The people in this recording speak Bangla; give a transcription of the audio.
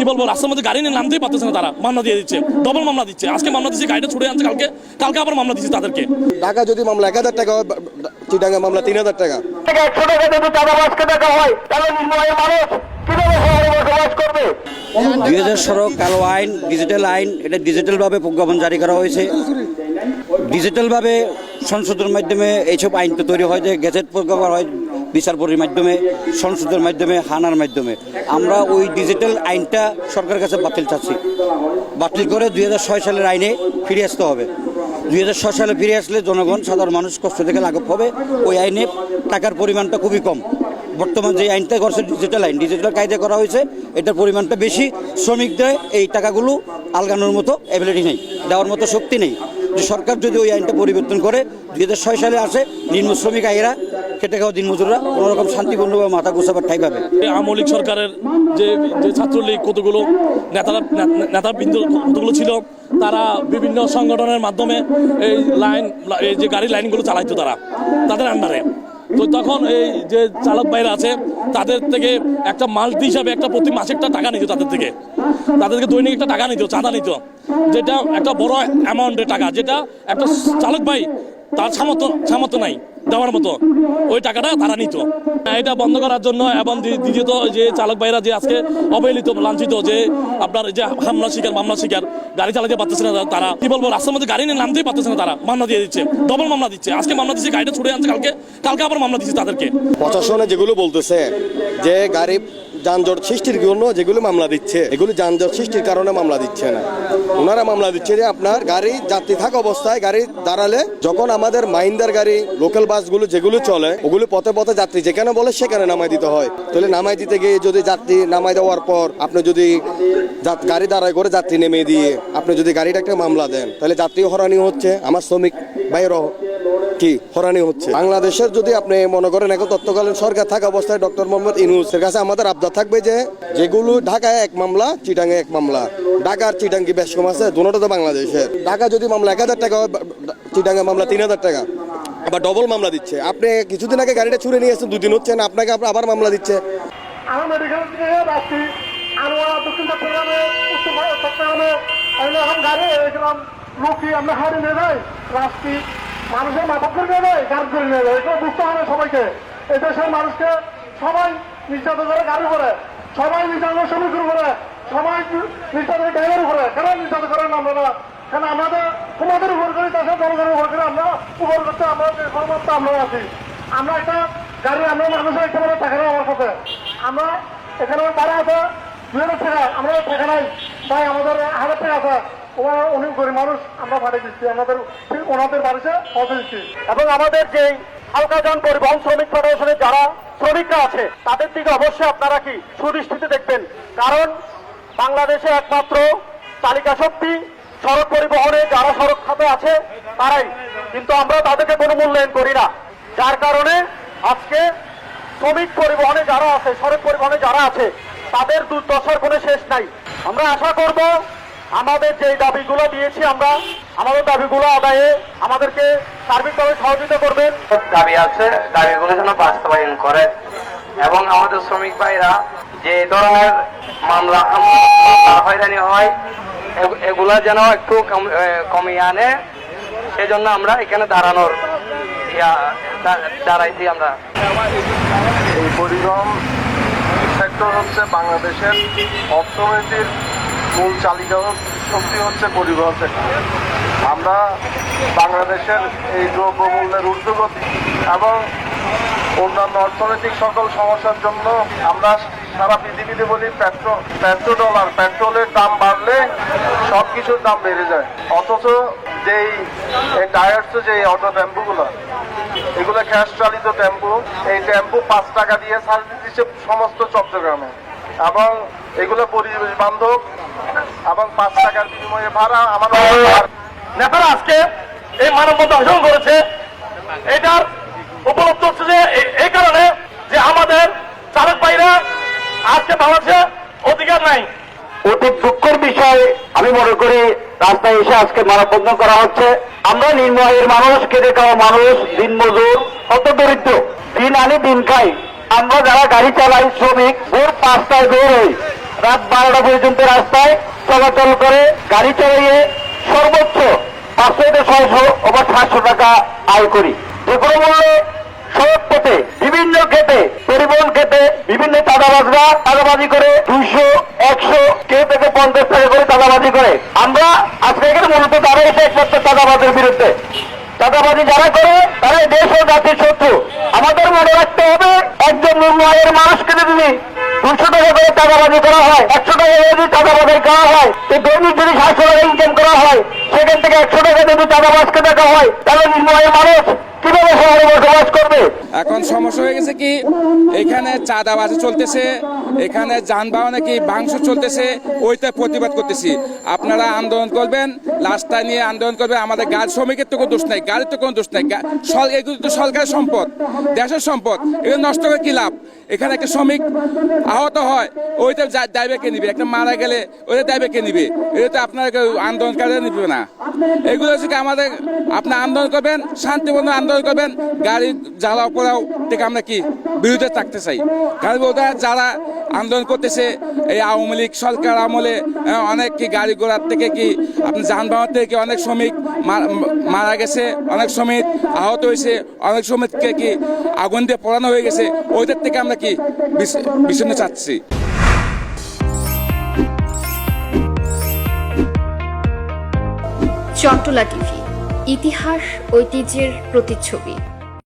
কি বলব রাস্তার মধ্যে গাড়ি নিয়ে নামতেই পারতেছে না তারা। মামলা দিয়ে দিচ্ছে ডবল মামলা দিচ্ছে। আজকে মামলা দিচ্ছে গাড়িটা ছুড়ে আনছে কালকে কালকে আবার মামলা দিচ্ছে তাদেরকে। ঢাকা যদি মামলা এক হাজার টাকা হয় চিটাঙ্গা মামলা তিন হাজার টাকা। টাকা হয় দুই হাজার ষোলো কালো আইন ডিজিটাল আইন এটা ডিজিটালভাবে প্রজ্ঞাপন জারি করা হয়েছে। ডিজিটালভাবে সংশোধনের মাধ্যমে এইসব আইন তো তৈরি হয় যে গেজেট প্রজ্ঞাপন হয় বিচারপতির মাধ্যমে, সংসদের মাধ্যমে, হানার মাধ্যমে। আমরা ওই ডিজিটাল আইনটা সরকারের কাছে বাতিল চাচ্ছি। বাতিল করে দুই হাজার ছয় সালের আইনে ফিরে আসতে হবে। দুই হাজার ছয় সালে ফিরে আসলে জনগণ, সাধারণ মানুষ কষ্ট থেকে লাঘব হবে। ওই আইনে টাকার পরিমাণটা খুবই কম। বর্তমান যে আইনটা করছে ডিজিটাল আইন ডিজিটাল কায়দা করা হয়েছে, এটার পরিমাণটা বেশি। শ্রমিকদের এই টাকাগুলো আলগানোর মতো অ্যাবিলিটি নেই, দেওয়ার মতো শক্তি নেই। যে সরকার যদি ওই আইনটা পরিবর্তন করে দুই হাজার ছয় সালে আসে, নিম্ন শ্রমিক আইরা খেটে খাওয়া দিনমজুররা কোনো রকম শান্তিপূর্ণভাবে মাথা গোছাবার ঠাই পাবে। আওয়ামী সরকারের যে যে ছাত্রলীগ কতগুলো নেতারা নেতা বিন্দু কতগুলো ছিল, তারা বিভিন্ন সংগঠনের মাধ্যমে এই লাইন, এই যে গাড়ি লাইনগুলো চালাইতো তারা, তাদের আন্ডারে তো তখন এই যে চালক ভাইরা আছে, তাদের থেকে একটা মাল্টি হিসাবে একটা প্রতি মাসে একটা টাকা নিত তাদের থেকে। তাদেরকে দৈনিক একটা টাকা নিত, চাঁদা নিত। যেটা একটা বড় অ্যামাউন্টের টাকা, যেটা একটা চালক ভাই তার সামর্থ্য সামর্থ্য নাই, দেওয়ার মতো। ওই টাকাটা তারা নিত। এটা বন্ধ করার জন্য এবং দ্বিতীয়ত যে চালক ভাইরা যে আজকে অবহেলিত, লাঞ্ছিত, যে আপনার যে হামলা শিকার, মামলা শিকার, গাড়ি চালাতে পারতেছে না তারা। কি বলব, রাস্তার মধ্যে গাড়ি নিয়ে নামতেই পারতেছে না তারা। মামলা দিয়ে দিচ্ছে ডবল মামলা দিচ্ছে। আজকে মামলা দিচ্ছে, গাড়িটা ছুটে আনছে কালকে কালকে আবার মামলা দিচ্ছে তাদেরকে। প্রশাসনে যেগুলো বলতেছে যে গাড়ি যানজট সৃষ্টির জন্য যেগুলো মামলা দিচ্ছে, এগুলো যানজট সৃষ্টির কারণে মামলা দিচ্ছে না। ওনারা মামলা দিচ্ছে যে আপনার গাড়ি যাত্রী থাকা অবস্থায় গাড়ি দাঁড়ালে যখন আমাদের মাইন্দার গাড়ি, লোকাল বাসগুলো যেগুলো চলে, ওগুলো পথে পথে যাত্রী যেখানে বলে সেখানে নামাই দিতে হয়। তাহলে নামাই দিতে গিয়ে যদি যাত্রী নামাই দেওয়ার পর আপনি যদি গাড়ি দাঁড়ায় করে যাত্রী নেমে দিয়ে আপনি যদি গাড়িটা একটা মামলা দেন, তাহলে যাত্রী হরানি হচ্ছে, আমার শ্রমিক বাইরও কি হরানি হচ্ছে? বাংলাদেশের যদি আপনি মনে করেন এখন তত্ত্বকালীন সরকার থাকা অবস্থায় ডক্টর মোহাম্মদ ইনুসের কাছে আমাদের আবদার থাকবে যে যেগুলো ঢাকায় এক মামলা চিটাঙ্গে এক মামলা, ঢাকার চিটাং কি বেশ কম আছে, দুটো তো বাংলাদেশের। ঢাকা যদি মামলা এক হাজার টাকা চিটাঙ্গে মামলা তিন হাজার টাকা, আবার ডবল মামলা দিচ্ছে। আপনি কিছুদিন আগে গাড়িটা ছুড়ে নিয়ে এসেছেন, দুদিন হচ্ছে না, আপনাকে আবার- মামলা দিচ্ছে। আমি মেডিকেল দক্ষিণ চট্টগ্রামে উত্তর চট্টগ্রামে আমি গাড়ি এরকম লোকই আমরা হারি নিয়ে যাই। রাস্তি মানুষের মাথা করে যায় গাড়ি করে যায় এটা বুঝতে হবে সবাইকে। এই দেশের মানুষকে সবাই নির্যাতন করে গাড়ি করে সবাই নির্যাতন শ্রমিক করে সবাই নির্যাতন ড্রাইভার করে কেন নির্যাতন করেন আমরা কেন আমাদের, তোমাদের উপর করে দেশের জনগণের উপর করে আমরা উপর করতে, আমরা আমরা আছি। আমরা একটা গাড়ি, আমরা মানুষের একটা মানে নেই আমার কাছে। আমরা এখানে তারা আছে দুই হাজার টাকা, আমরা টাকা নাই আমাদের হাজার টাকা আছে। ওরা উনি গরিব মানুষ, আমরা পাঠিয়ে দিচ্ছি, আমাদের ওনাদের বাড়িতে পৌঁছে দিচ্ছি। এবং আমাদের যে হালকা যান পরিবহন শ্রমিক ফেডারেশনের যারা শ্রমিকরা আছে, তাদের দিকে অবশ্যই আপনারা কি সুদৃষ্টিতে দেখবেন। কারণ বাংলাদেশে একমাত্র তালিকা শক্তি, সড়ক পরিবহনে যারা সড়ক খাতে আছে, তারাই। কিন্তু আমরা তাদেরকে কোনো মূল্যায়ন করি না। যার কারণে আজকে শ্রমিক পরিবহনে যারা আছে, সড়ক পরিবহনে যারা আছে, তাদের দুর্দশার কোনো শেষ নাই। আমরা আশা করব আমাদের যে দাবিগুলো দিয়েছি আমরা আমাদের দাবিগুলো আদায়ে আমাদেরকে সার্বিকভাবে সহযোগিতা করবেন। দাবি আছে দাবিগুলো যেন বাস্তবায়ন করে। এবং আমাদের শ্রমিক ভাইরা যে ধরনের মামলা হয়রানি হয় এগু- এগুলা যেন একটু কম- কমিয়ে আনে সেজন্য আমরা এখানে দাঁড়ানোর ইয়া, দাঁড়াইছি আমরা। এই পরিবহন সেক্টর হচ্ছে বাংলাদেশের অর্থনীতির মূল চালিকা শক্তি হচ্ছে পরিবহন সেক্টর আমরা বাংলাদেশের এই দ্রব্যমূল্যের ঊর্ধ্বগতি এবং অন্যান্য অর্থনৈতিক সকল সমস্যার জন্য আমরা সারা পৃথিবীতে বলি পেট্রো পেট্রো ডলার, পেট্রোলের দাম বাড়লে সব কিছুর দাম বেড়ে যায়। অথচ যেই এই টায়ার্স যে অটো টেম্পুগুলো, এগুলো গ্যাস চালিত টেম্পু, এই টেম্পু পাঁচ টাকা দিয়ে সার্ভিস দিচ্ছে সমস্ত চট্টগ্রামে। এবং এগুলো পরিবেশ বান্ধব এবং পাঁচ টাকার বিনিময়ে ভাড়া আমার নেতারা আজকে এই মানববন্ধ অংশগ্রহণ করেছে। এটার উপলব্ধ হচ্ছে যে এই কারণে যে আমাদের চালক ভাইরা আজকে বাংলাদেশে অধিকার নাই। অতি দুঃখের বিষয় আমি মনে করি রাস্তায় এসে আজকে মানববন্ধন করা হচ্ছে। আমরা নিম্ন আয়ের মানুষ খেটে খাওয়া মানুষ, দিন মজুর অত দরিদ্র। দিন আনি দিন খাই। আমরা যারা গাড়ি চালাই, শ্রমিক, ভোর পাঁচটায় বের হই। রাত বারোটা পর্যন্ত রাস্তায় চলাচল করে, গাড়ি চালিয়ে সর্বোচ্চ পাঁচশো থেকে ছয়শো অথবা সাতশো টাকা আয় করি। যে কোনো মূল্যে সড়ক পথে বিভিন্ন ক্ষেত্রে পরিবহন ক্ষেত্রে বিভিন্ন চাঁদাবাজরা চাঁদাবাজি করে, দুইশো, একশো, কেউ থেকে পঞ্চাশ টাকা করে চাঁদাবাজি করে। আমরা আজকে এখানে মূলত তারা এসে একমাত্র চাঁদাবাজের বিরুদ্ধে। চাঁদাবাজি যারা করে তারা দেশ ও জাতির শত্রু। আমাদের মনে রাখতে হবে, একজন নিম্ন আয়ের মানুষকে যদি দুশো টাকা করে চাঁদাবাজি করা হয়, একশো টাকা যদি চাঁদাবাজি করা হয়, তো দৈনিক যদি সাতশো টাকা ইনকাম করা হয়, সেখান থেকে একশো টাকা যদি চাঁদাবাজকে দেখা হয়, তাহলে আয়ের মানুষ করবে? এখন সমস্যা হয়ে গেছে কি, এখানে চাঁদাবাজি চলতেছে, এখানে যানবাহনে কি বাংশ চলতেছে, ওইটা প্রতিবাদ করতেছি। আপনারা আন্দোলন করবেন, রাস্তায় নিয়ে আন্দোলন করবেন আমাদের গাড়ি শ্রমিকের তো কোনো দোষ নাই, গাড়ির তো কোনো দোষ নাই এগুলো তো সরকারের সম্পদ, দেশের সম্পদ, এগুলো নষ্ট করে কি লাভ? এখানে একটা শ্রমিক আহত হয়, ওইটা দায়বে কে নিবে? একটা মারা গেলে ওইটা দায়বে কে নিবে? এটা তো আপনার আন্দোলনকারীরা নিবে না। এগুলো হচ্ছে আমাদের আপনি আন্দোলন করবেন, শান্তিপূর্ণ আন্দোলন করবেন, গাড়ি জ্বালাও পোড়াও থেকে আমরা কি বিরুদ্ধে থাকতে চাই? কারণ ওটা যারা আন্দোলন করতেছে, এই আওয়ামী লীগ সরকার আমলে অনেক কি গাড়ি ঘোড়ার থেকে কি আপনি যানবাহন থেকে অনেক শ্রমিক মারা গেছে, অনেক শ্রমিক আহত হয়েছে, অনেক শ্রমিককে কি আগুন দিয়ে পোড়ানো হয়ে গেছে, ওইটার থেকে আমরা কি বিচ্ছিন্ন চাচ্ছি। চট্টলা টিভি ইতিহাস ঐতিহ্যের প্রতিচ্ছবি।